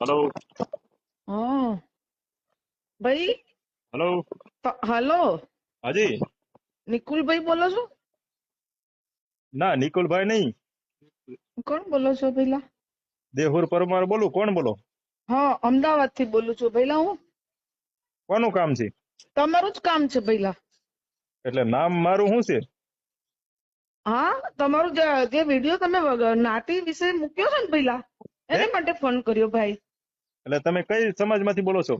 Hello હા. ભાઈ? Hello hello. હાજી? નિકુલભાઈ બોલો છો? ના નિકુલભાઈ નહીં. કોણ બોલો છો પેલા? દેહુર પરમાર બોલું કોણ બોલો? હા અમદાવાદથી બોલું છું. પેલા હું? કોનું કામ છે? તમારું જ કામ છે પેલા એટલે નામ મારું શું છે? હા તમારું જે જે વીડિયો તમે નાતી વિશે મૂક્યો છે ને પેલા એને માટે ફોન કર્યો ભાઈ. એટલે તમે કઈ સમાજમાંથી બોલો છો?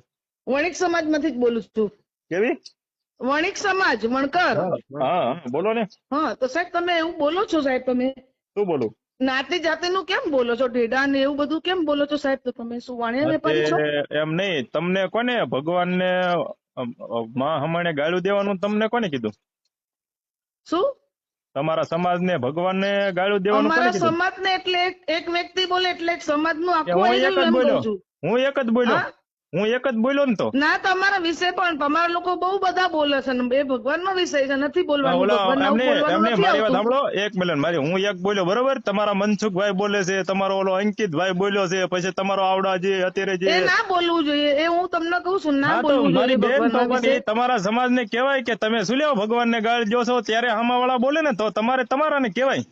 વણિક સમાજમાંથી જ બોલું છું. કેવી? વણિક સમાજ વણકર. હા હા. બોલો ને. હા તો સાહેબ તમે એવું બોલો છો સાહેબ તમે? શું બોલું? નાતી જાતિનું કેમ બોલો છો? ઢેડા ને એવું બધું કેમ બોલો છો સાહેબ તો તમે? શું વાણિયા વેપારી છો? એમ નહીં. તમને કોને? ભગવાનને માં હમણે ગાળું દેવાનું તમને કોને કીધું? શું? તમારા સમાજને ભગવાનને ગાળું દેવાનું કોને અમારા કીધું? સમાજ ને એટલે એક વ્યક્તિ બોલે એટલે એક સમાજનું કે આખું ગયું એમ કહું છું. હું એક જ બોલ્યો. હું? એક જ બોલ્યો ને તો. ના તમારા વિષય પણ. તમારા લોકો બહુ બધા બોલે છે એ ભગવાન નો વિષય છે. નથી બોલવાનું. મારી વાત સાંભળો. એક મિનિટ મારી હું એક બોલ્યો બરોબર? તમારા મનસુખભાઈ બોલે છે તમારો ઓલો અંકિતભાઈ બોલ્યો છે પછી તમારો આવડા જે અત્યારે જે ના બોલવું જોઈએ. એ હું તમને કહું છું ના બોલવું મારી બેન ભગવાનના તમારા સમાજને કહેવાય કે તમે શું લેવો ભગવાનને ગાળ દો છો? ત્યારે હામાવાળા બોલે ને તો તમારે તમારાને કહેવાય.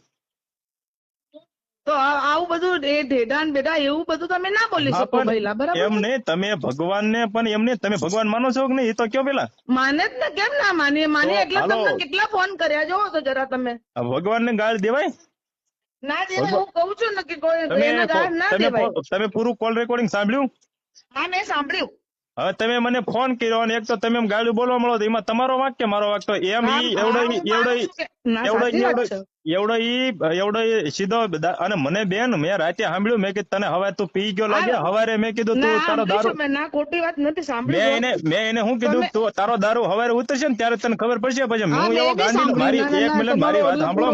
તો આવું બધું એ ઢેઢા ને એવું બધું તમે ના બોલી શકો પહેલા બરાબર એમ નહીં તમે ભગવાનને પણ એમ નહીં તમે ભગવાન માનો છો કે નહીં? એ તો કયો પેલા? માને જ ને કેમ ના માનીએ માની એટલે તમને કેટલા ફોન કર્યા જોવો તો જરા તમે. ભગવાન ને ગાળ દેવાય? ના દેવાય હું કહું છું ને કે કોઈ તમે એને ગાળ ના દેવાય. તમે પૂરું કોલ રેકોર્ડિંગ સાંભળ્યું? હા મેં સાંભળ્યું. હવે તમે મને ફોન કર્યો અને એક તો તમે એમ ગાળું બોલવા મળો તો એમાં તમારો વાંક કે મારો વાંક તો એમ ઈ એવડો એવડો માનું ના, એવડો. એવડો ઈ એવડો સીધો અને મને બેન મેં રાતે સાંભળ્યું મેં કીધું તને હવે તું પી ગયો લાગે? હવારે મેં કીધું તું તારો દારૂ ના ખોટી વાત નથી મેં એને મેં એને શું કીધું તું તારો દારૂ હવારે ઉતરશે ને ત્યારે તને ખબર પડશે પછી. હું એવો ગાંધી મારી એક મિનિટ મારી વાત સાંભળો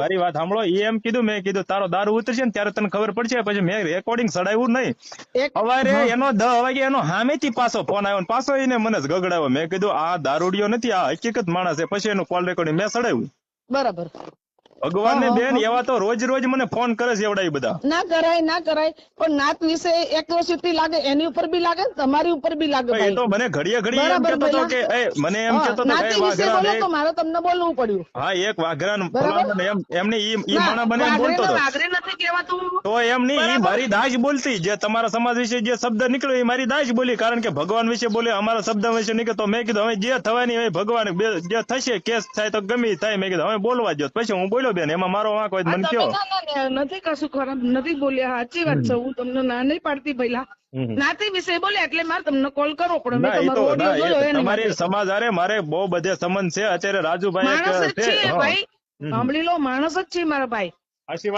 મારી વાત સાંભળો. એમ કીધું મેં કીધું તારો દારૂ ઉતરશે ને ત્યારે તને ખબર પડશે. પછી મેં રેકોર્ડિંગ સડાવ્યું નહીં. હવારે એનો દહ વાગે એનો સામેથી પાછો ફોન આવ્યો ને પાછો એને મને ગગડાવ્યો. મેં કીધું આ દારૂડિયો નથી આ હકીકત માણસ છે. પછી એનું કોલ રેકોર્ડિંગ મેં સડાવ્યું. બરાબર. ભગવાન બેન એવા તો રોજ રોજ મને ફોન કરે છે એવડા બધા. ના કરાય ના કરાય પણ નાત વિશે એક્રોસિટી લાગે એની ઉપર બી લાગે તમારી ઉપર બી લાગે એ તો મને ઘડીએ ઘડીએ એમ કેતો તો કે એ મને એમ કેતો તો કે વાઘરા બોલો તો મારે તમને બોલવું પડ્યું. હા એક વાઘરા બરાબર? એમ એમને ઈ ઈ ના, માણા મને એમ બોલતો તો. વાઘરે નથી કહેવાતું. તો એમ નહીં ઈ મારી દાજ બોલતી જે તમારા સમાજ વિશે જે શબ્દ નીકળ્યો એ મારી દાજ બોલી કારણ કે ભગવાન વિશે બોલે અમારા શબ્દ વિશે નીકળે તો મેં કીધું હવે જે થવાની હોય ભગવાન જે થશે કેસ થાય તો ગમે થાય. મેં કીધું હવે બોલવા દો પછી હું બોલ્યો બેન એમાં મારો વાંક હોય મને કયો? નથી કશું ખરાબ નથી બોલ્યા. સાચી વાત છે હું તમને ના નહીં પાડતી પહેલા નાતી વિશે બોલ્યા એટલે મારે તમને કોલ કરવો પડે. મેં તમારો ઓડિયો જોયો એને તમારી સમાજ આરે મારે બહુ બધે સંબંધ છે. અત્યારે રાજુભાઈ એક છે. ભાઈ. સાંભળી લો માણસ જ છે મારા ભાઈ.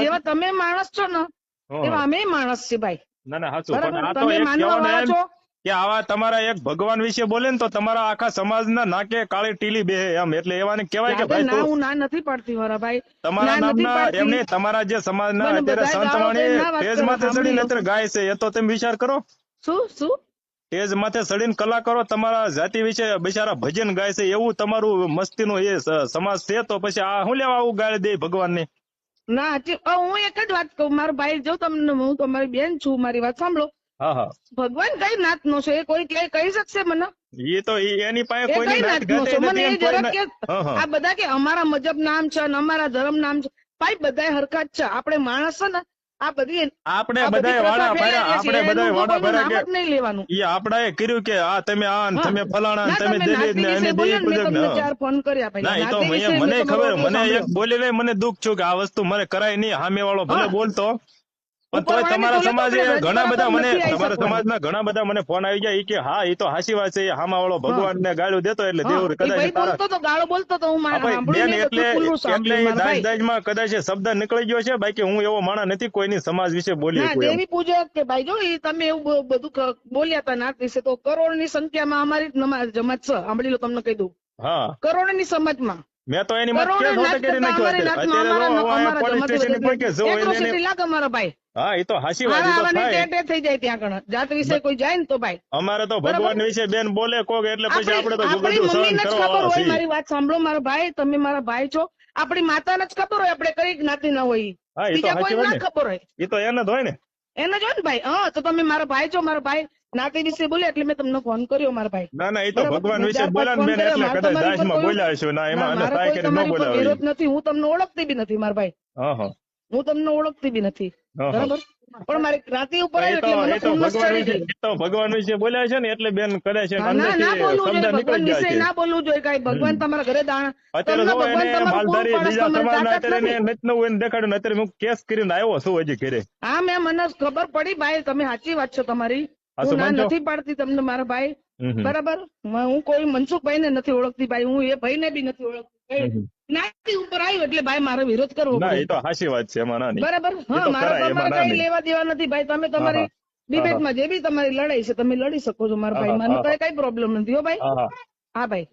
જેવા તમે માણસ છો ને એવા અમે માણસ છીએ ભાઈ. ના ના સાચું. પણ આ તો તમે એક માનવા કહેવાનું વાળા છો? કે આવા તમારા એક ભગવાન વિશે બોલે ને તો તમારા આખા સમાજના નાકે કાળી ટીલી બે એમ. એટલે એવાને કહેવાય કે ભાઈ ના હું ના નથી પાડતી મારા ભાઈ. તમારા નામના એમને તમારા જે સમાજના અત્યારે સંતવાણી ના તેજ માથે ચડીને અત્યારે ગાય છે. એ તો તમે વિચાર કરો. શું શું? તેજ માથે ચડીને કલા કરો તમારા જાતિ વિશે બિચારા ભજન ગાય છે. એવું તમારું મસ્તીનું એ સમાજ છે તો પછી આ શું લેવા આવું ગાળી દે ભગવાનને? ના હું એક જ વાત કહું. મારા ભાઈ જો તમને હું તમારી બેન છું મારી વાત સાંભળો. હા હા. ભગવાન કઈ નાત નો છે? એ કોઈ કહી શકશે મને? એ તો એની પાસે કોઈ કોઈની નાત નાત નો ગાતે છે? મને એ જરાક કે. આ બધા કે અમારા મજબ નામ છે અને અમારા ધર્મ નામ છે. ભાઈ બધાય હરકત છે. આપણે માણસ છે ને આ બધી આપણે બધાય વાડા ભર્યા આપણે બધાય વાડા ભર્યા કે નહીં લેવાનું. એ આપડાએ કર્યું કે આ તમે આ ને તમે ફલાણા ને તમે દિલીપ ને અને બોલ્યો ને, તમને ચાર ફોન કર્યા ભાઈ. ના એ તો મને ખબર મને એક સાંભળ્યો. બોલી લે મને દુઃખ છું કે આ વસ્તુ મને કરાય નહીં સામે વાળો ભલે બોલતો. પણ તોય તમારા સમાજે ઘણા બધા મને તમારા. સમાજના ઘણા બધા મને ફોન આવી ગયા કે હા એ તો હાસી વાત છે. હામા વાળો ભગવાન ને ગાળો દેતો એટલે દેવ કદાચ બોલતો તો ગાળો બોલતો તો હું મારા બેન એટલે એટલે દાજ દાજમાં કદાચ શબ્દ નીકળી ગયો છે. બાકી હું એવો માણસ નથી કોઈની સમાજ વિશે બોલી શકું દેવી પૂજક કે ભાઈ જો તમે એવું બધું બોલ્યા હતા નાથ વિશે તો કરોડની સંખ્યામાં અમારી જ નમા- જમાત છે. સાંભળી લો તમને કહી દઉં. હા. કરોડની સમાજમાં. મેં તો એની માં કરોડો કેસ હોતે કરી નાખ્યો અત્યારે પોલીસ સ્ટેશન પર કે જો એને- લાગે મારો ભાઈ? હા એ તો હાસી વાત તો થાય. ટેટે થઈ જાય ત્યાં કણ જાત વિશે કોઈ જાય ને તો ભાઈ. અમારે તો. ભગવાન વિશે બેન બોલે કોક એટલે પછી આપણે તો બધું સહન કરવા ખબર હોય મારી વાત સાંભળો મારા ભાઈ તમે મારા ભાઈ છો. આપણી માતાને જ ખબર હોય આપણે કઈ જ્ઞાતિ ના હોય. હા એ તો બીજા કોઈ વાત ના ખબર હોય એ તો એને જ હોય ને. એને જ હોય ને ભાઈ. હા તો તમે મારા ભાઈ છો મારા ભાઈ. નાતી વિશે બોલ્યા એટલે મેં તમને ફોન કર્યો મારા ભાઈ. ના ના એ તો ભગવાન વિશે પાંચ ને બેન એટલે કદાચ દાસમાં બોલ્યા હશે ના એમાં અને મારો કે ન બોલાવે વિરોધ નથી હું તમને ઓળખતી બી નથી મારા ભાઈ. હા હા. હું તમને ઓળખતી બી નથી. બરાબર? પણ મારી રાતી ઉપર આવી એટલે મને તો ચડી તો ભગવાન વિશે બોલ્યા છે ને એટલે બેન કદાચ છે ના ના બોલવું જોઈએ ભગવાન વિશે ના બોલવું જોઈએ કાઈ ભગવાન તમારા ઘરે દાણા અત્યારે જો એને માલધારી બીજા તમારે સમાજના અત્યારે. એને નથી. નવું એને દેખાડ્યું અત્યારે હું કેસ કરીને આવ્યો છું હજી ઘરે. હા મેં મને ખબર પડી ભાઈ તમે સાચી વાત છે તમારી. હા, ના નથી પાડતી તમને મારા ભાઈ. બરાબર? હું કોઈ મનસુખભાઈ ને નથી ઓળખતી ભાઈ હું એ ભાઈ ને બી નથી ઓળખતી હમ. ઉપર આવ્યું એટલે ભાઈ મારો વિરોધ કરવો ના એ તો હાસી વાત છે એમાં બરાબર? હા મારા તમારે કઈ લેવા દેવા નથી ભાઈ. તમે તમારી ડિબેટમાં જે બી તમારી લડાઈ છે તમે લડી શકો છો મારા ભાઈ. મને કઈ કઈ પ્રોબ્લેમ નથી હો ભાઈ. હા ભાઈ.